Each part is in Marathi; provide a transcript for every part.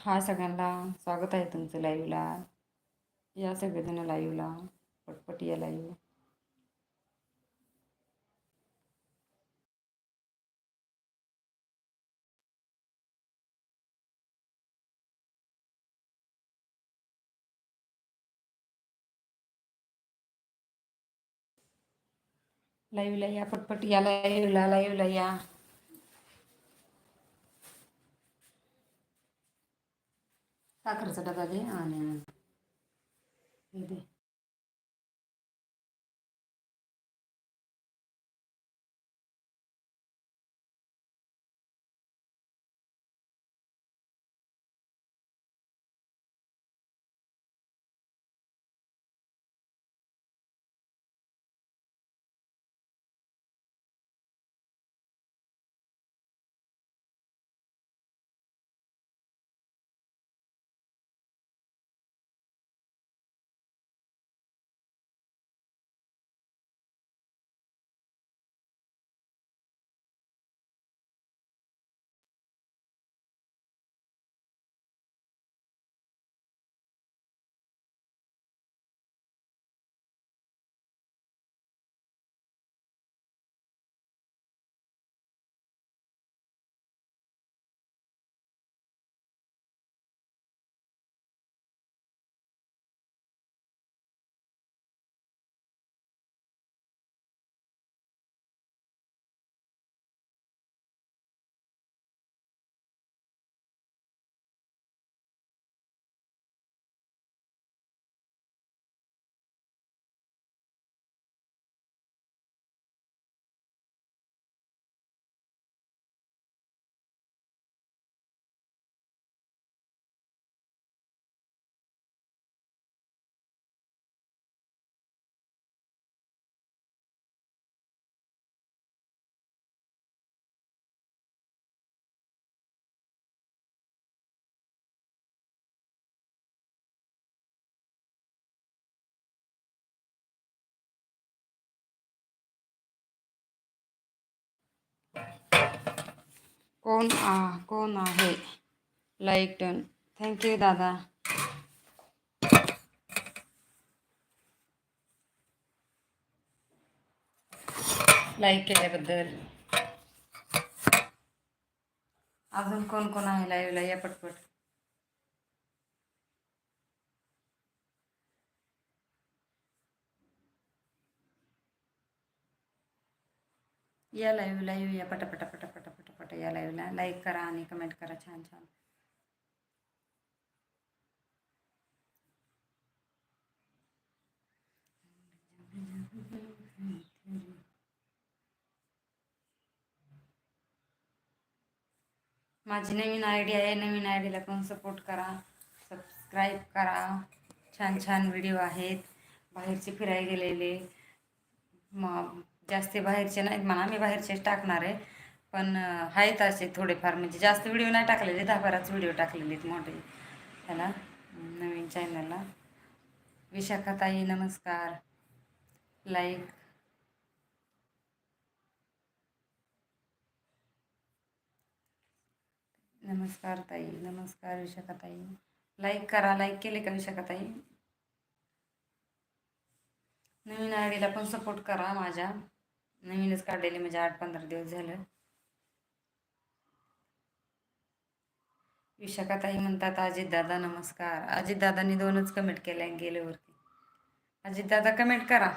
हा सगळ्यांना स्वागत आहे तुमचं लाईव्हला या सगळेजण लाईव्हला पटपट या लाईव्ह लाईव्हला या पटपट या लाईव्हला लाईव्हला या. కాకర చుట్టకది ఆనియన్ ఇది. कोण आ कोण आहे? लाईक डन थँक्यू दादा. लाईक केल्याबद्दल. अजून कोण कोण आहे लाईव्हला या पटपट. या लाईव्ह लाईव्ह या पटापटा पटापटा. पटापटा या लाईव्हला लाईक करा आणि कमेंट करा छान छान. माझी नवीन आय डी आहे. नवीन आय डीला पण सपोर्ट करा. सबस्क्राईब करा. छान छान व्हिडिओ आहेत. बाहेरचे फिरायला गेलेले. मग जास्त बाहेरचे नाहीत म्हणा. मी बाहेरचेच टाकणार आहे. पण आहेत असे थोडेफार. म्हणजे जास्त व्हिडिओ नाही टाकलेले दहा बाराच व्हिडिओ टाकलेले आहेत मोठे. त्याला नवीन चॅनलला विशाखाताई नमस्कार. लाईक नमस्कार ताई नमस्कार विशाखाताई. लाईक करा लाईक केले का विशाखाताई? नवीन आयडीला पण सपोर्ट करा माझ्या. नवीनच काढलेली म्हणजे आठ पंधरा दिवस झालं. विशाखाताई म्हणतात अजितदादा नमस्कार. अजितदादांनी दोनच कमेंट केल्या गेल्यावरती अजितदादा कमेंट करा.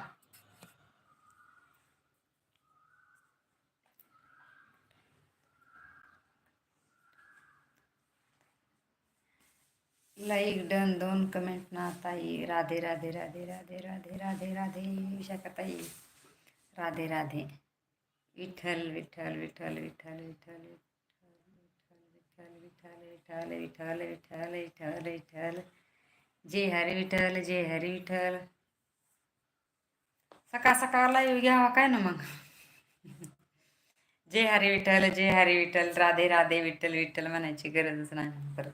लाईक डन दोन कमेंट ना ताई. राधे राधे राधे राधे राधे राधे राधे विशाखाताई. राधे राधे. विठ्ठल विठ्ठल विठ्ठल विठ्ठल विठ्ठल. विठ्ठल विठ्ठल विठ्ठल विठ्ठल विठ्ठल विठ्ठल जय हरी विठ्ठल जय हरी विठ्ठल सकाळ सकाळ येऊ घ्यावा काय ना मग? जय हरी विठ्ठल जय हरी विठ्ठल राधे राधे विठ्ठल विठ्ठल म्हणायची गरजच नाही परत.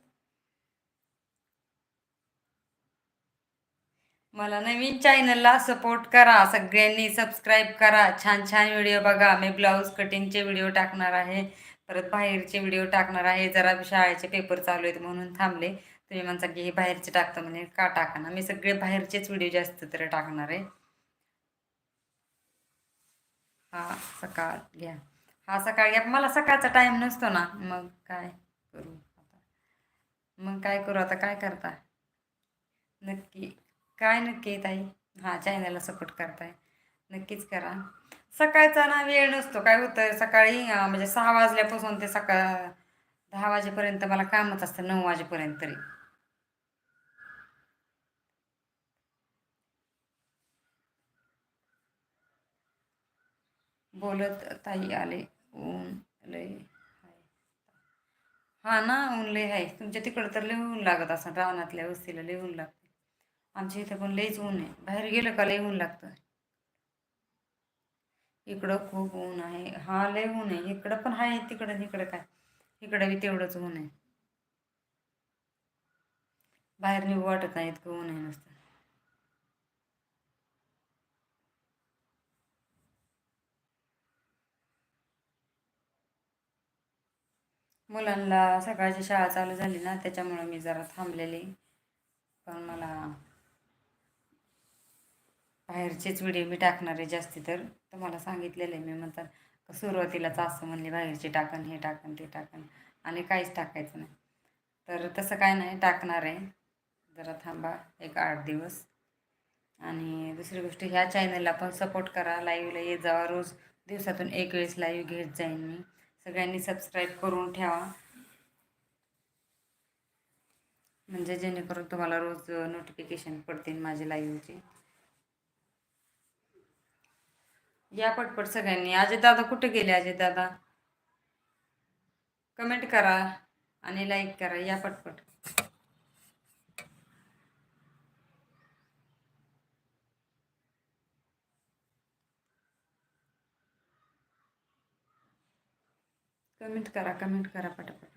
मला नवीन चॅनलला सपोर्ट करा सगळ्यांनी सबस्क्राईब करा. छान छान व्हिडिओ बघा. मी ब्लाऊज कटिंगचे व्हिडिओ टाकणार आहे. परत बाहेरचे व्हिडिओ टाकणार आहे जरा शाळेचे पेपर चालू आहेत म्हणून थांबले. तुम्ही म्हणता की हे बाहेरचे टाकतं म्हणजे का टाका ना मी सगळे बाहेरचेच व्हिडिओ जास्त तर टाकणार आहे. हा सकाळ घ्या. हा सकाळ घ्या. मला सकाळचा टाईम नसतो ना. मग काय करू आता? मग काय करू आता? काय करता? नक्की काय नक्की ताई? हा चॅनलला सपोर्ट करताय. नक्कीच करा. सकाळचा ना वेळ नसतो. काय होतं सकाळी म्हणजे सहा वाजल्यापासून ते सकाळ दहा वाजेपर्यंत मला कामच असतं नऊ वाजेपर्यंत तरी. बोलत ताई आले. ऊन लय हाय. हा ना ऊन लय आहे तुमच्या तिकडं तर लय ऊन लागत असं रानातल्या वस्तीला लय ऊन लागते आमच्या इथं पण लयच ऊन आहे. बाहेर गेलं का लय ऊन लागतं? इकडं खूप ऊन आहे. हा लय ऊन आहे. इकडं पण आहे तिकडं इकडं काय? इकडं बी तेवढंच ऊन आहे. बाहेर निघू वाटत नाही इतकं ऊन आहे नुसतं. मुलांना सकाळची शाळा चालू झाली ना त्याच्यामुळे मी जरा थांबलेली. पण मला बाहेरचेच व्हिडिओ मी टाकणार आहे जास्ती तर. तुम्हाला सांगितलेलं आहे मी म्हणतात सुरुवातीलाच असं म्हणले बाहेरचे टाकन हे टाकन ते टाकन. आणि काहीच टाकायचं नाही. तर तसं काय नाही टाकणार आहे. जरा थांबा एक आठ दिवस. आणि दुसरी गोष्ट ह्या चॅनलला पण सपोर्ट करा. लाईव्हला येत जावा रोज दिवसातून एक वेळेस लाईव्ह घेत जाईन मी. सगळ्यांनी सबस्क्राईब करून ठेवा. म्हणजे जेणेकरून तुम्हाला रोज नोटिफिकेशन पडतील माझे लाईव्हचे या पटपट सगळ्यांनी. अजय दादा कुठे गेले अजय दादा कमेंट करा आणि लाईक करा. या पटपट. कमेंट करा कमेंट करा पटापट.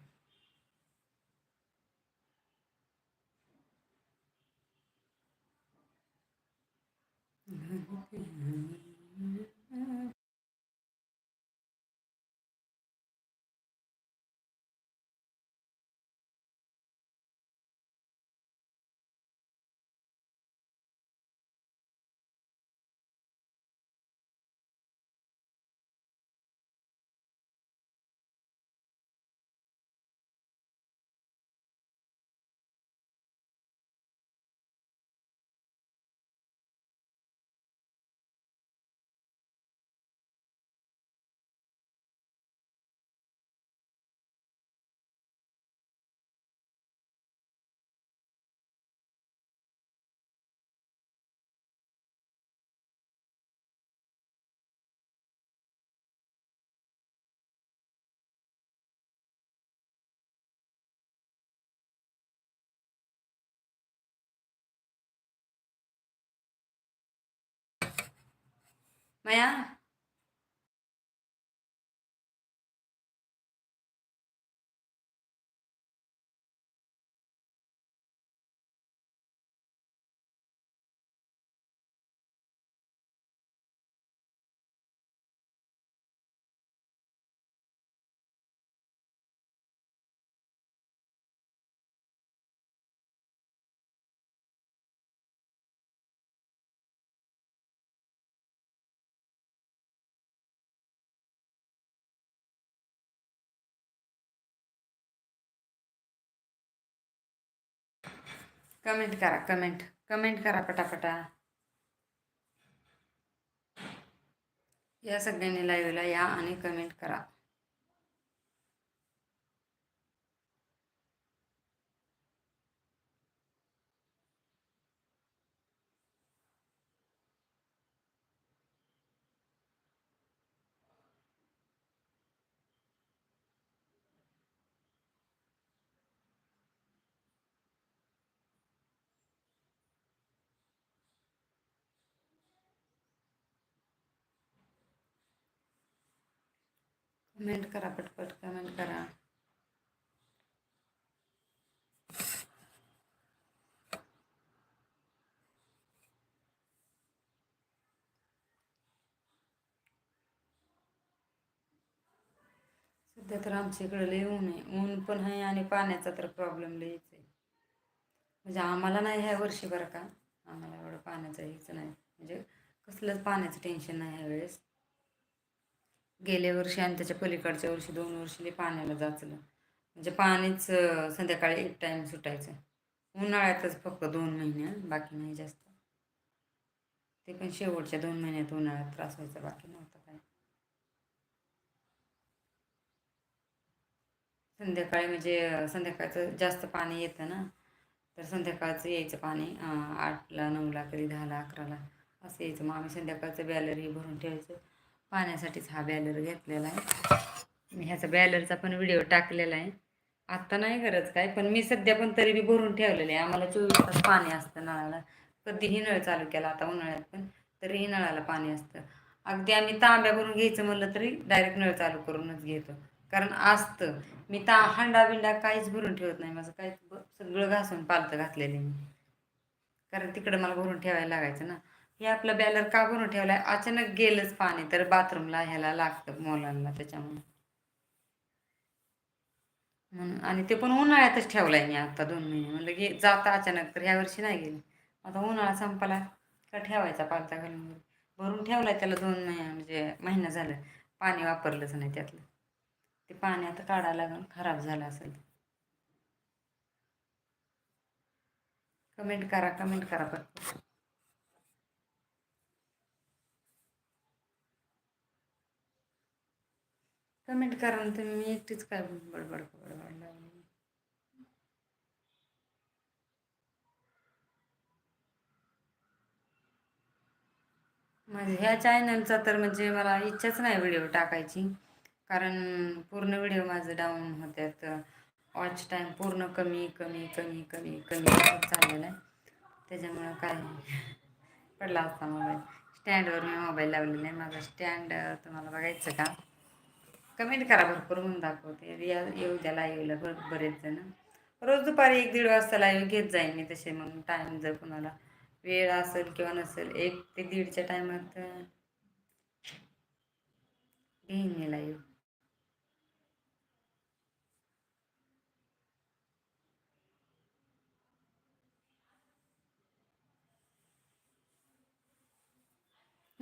好呀 कमेंट करा कमेंट कमेंट करा पटापटा. या सगळ्यांनी लाईव्हला या आणि कमेंट करा. कमेंट करा पटपट कमेंट करा. सध्या तर आमच्या इकडं लय ऊन आहे. ऊन पण आहे आणि पाण्याचा तर प्रॉब्लेम लयच आहे. म्हणजे आम्हाला नाही ह्या वर्षी बरं का. आम्हाला एवढं पाण्याचं हेच नाही. म्हणजे कसलंच पाण्याचं टेन्शन नाही ह्या वेळेस. गेल्या वर्षी आणि त्याच्या पलीकडच्या वर्षी दोन वर्षी पाण्याला जाचलं. म्हणजे पाणीच संध्याकाळी एक टाईम सुटायचं. उन्हाळ्यातच फक्त दोन महिने बाकी नाही जास्त. ते पण शेवटच्या दोन महिन्यात उन्हाळ्यात त्रास व्हायचा बाकी नव्हता काय संध्याकाळी म्हणजे संध्याकाळचं जास्त पाणी येतं ना तर संध्याकाळचं यायचं पाणी आठला नऊला कधी दहाला अकराला असं यायचं. मग आम्ही संध्याकाळचं बॅलरी भरून ठेवायचं. पाण्यासाठीच हा बॅलर घेतलेला आहे. मी ह्याचा बॅलरचा पण व्हिडिओ टाकलेला आहे. आत्ता नाही गरज काय पण मी सध्या पण तरी मी भरून ठेवलेलं आहे. आम्हाला चोवीस तास पाणी असतं नळाला. कधीही नळ चालू केला आता उन्हाळ्यात पण तरीही नळाला पाणी असतं. अगदी आम्ही तांब्या भरून घ्यायचं म्हणलं तरी डायरेक्ट नळ चालू करूनच घेतो. कारण असतं. मी ता हांडा बिंडा काहीच भरून ठेवत नाही. माझं काहीच सगळं घासून पालतं घातलेलं मी. कारण तिकडं मला भरून ठेवायला लागायचं ना. हे आपलं बॅलर का भरून ठेवलाय? आहे अचानक गेलंच पाणी तर बाथरूमला ह्याला लागतं मोलांना त्याच्यामुळे. म्हणून आणि ते पण उन्हाळ्यातच ठेवलं आहे मी आता दोन महिने. म्हणलं की जाता अचानक तर ह्या वर्षी नाही गेली. आता उन्हाळा संपला का ठेवायचा पालता घालून. भरून ठेवलाय त्याला दोन महिने म्हणजे महिना झालं. पाणी वापरलंच नाही त्यातलं. ते पाणी आता काढायला लागून खराब झालं असेल. कमेंट करा कमेंट करा पण कमेंट करा ना तुम्ही मी एकटीच काय बडबड बडबड लावली म्हणजे ह्या चॅनलचा तर म्हणजे मला इच्छाच नाही व्हिडिओ टाकायची. कारण पूर्ण व्हिडिओ माझं डाऊन होत्यात. वॉच टाईम पूर्ण कमी कमी कमी कमी कमी चाललेला आहे. त्याच्यामुळं काय पडला असता मोबाईल स्टँडवर मी मोबाईल लावलेला आहे. माझा स्टँड तुम्हाला बघायचं का? कमेंट करा भरपूर म्हणून दाखवते. या येऊ द्या लाईव्हला भर बरेच जण. रोज दुपारी एक दीड वाजता लाईव्ह घेत जाईन मी तसे मग टाईम जर कुणाला वेळ असेल किंवा नसेल एक ते दीडच्या टायमात घेईन मी लाईव्ह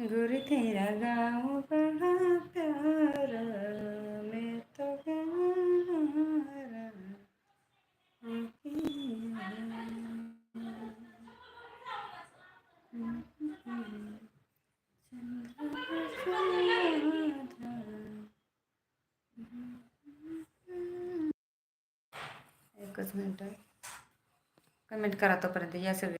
गुरु तेरा गाँव बड़ा प्यारा मैं तो एकच मिनटं. कमेंट करा तोपर्यंत या सगळ्या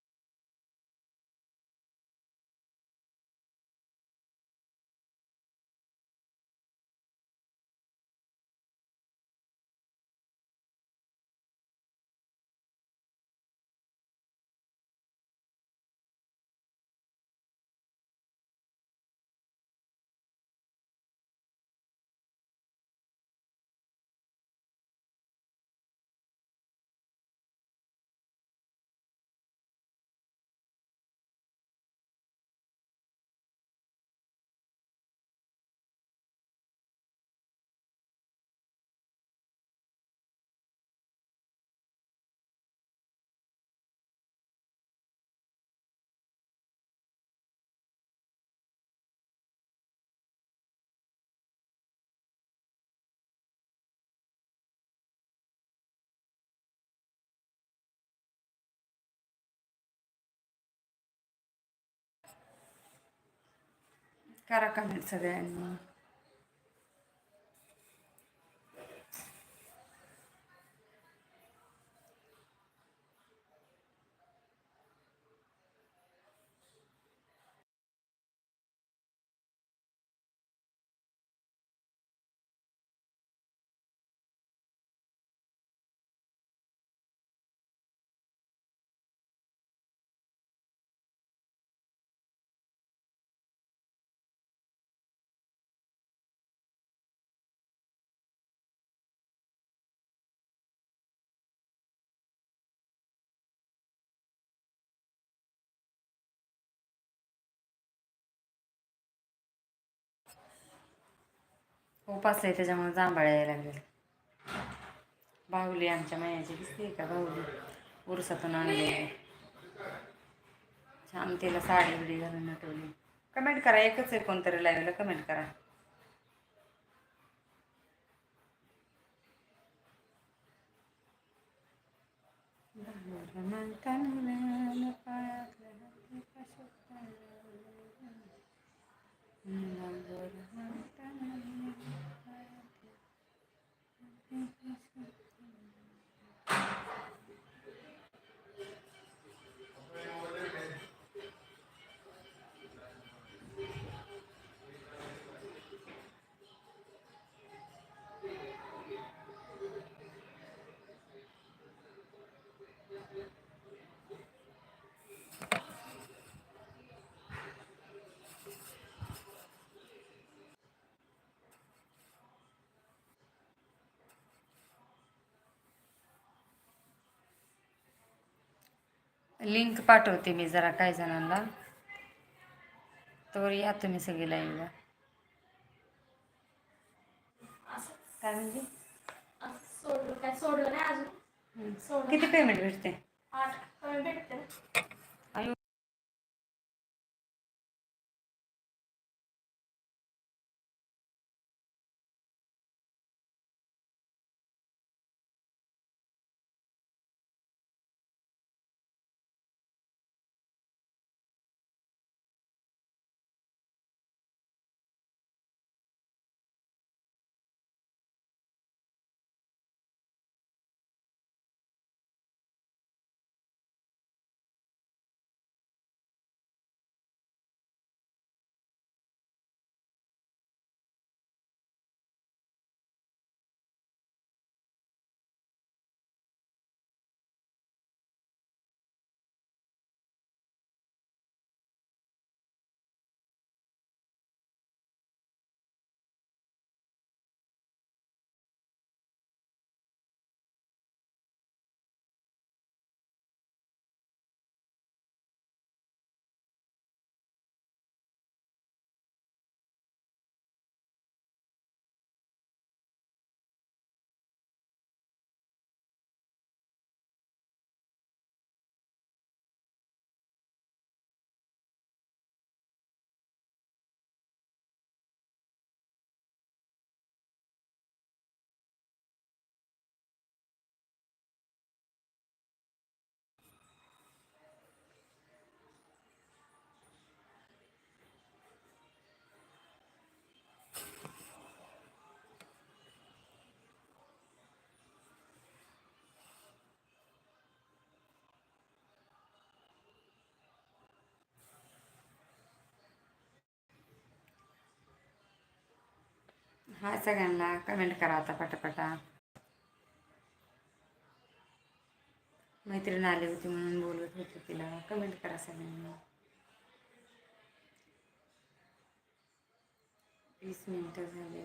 करा कमेंट सगळ्यांनी उपास आहे त्याच्यामुळे जांभळ्या यायला लागले बाहुली आमच्या मायाची दिसते का बाहुली? उरसातून आणली छान तिला साडी बिडी घालून नटवली. कमेंट करा एकच आहे कोणतरी लाईव्हला कमेंट करा. लिंक पाठवते मी जरा काही जणांना. तर या तुम्ही सगळे लाईव्हला काय म्हणजे सोडलं काय? सोडलं नाही अजून. किती पेमेंट भेटते? आठ कमी भेटते. हा सगळ्यांना कमेंट करा आता पटापटा. मैत्रीण आली होती म्हणून बोलत होते तिला. कमेंट करा सगळ्यांना. वीस मिनटं झाले.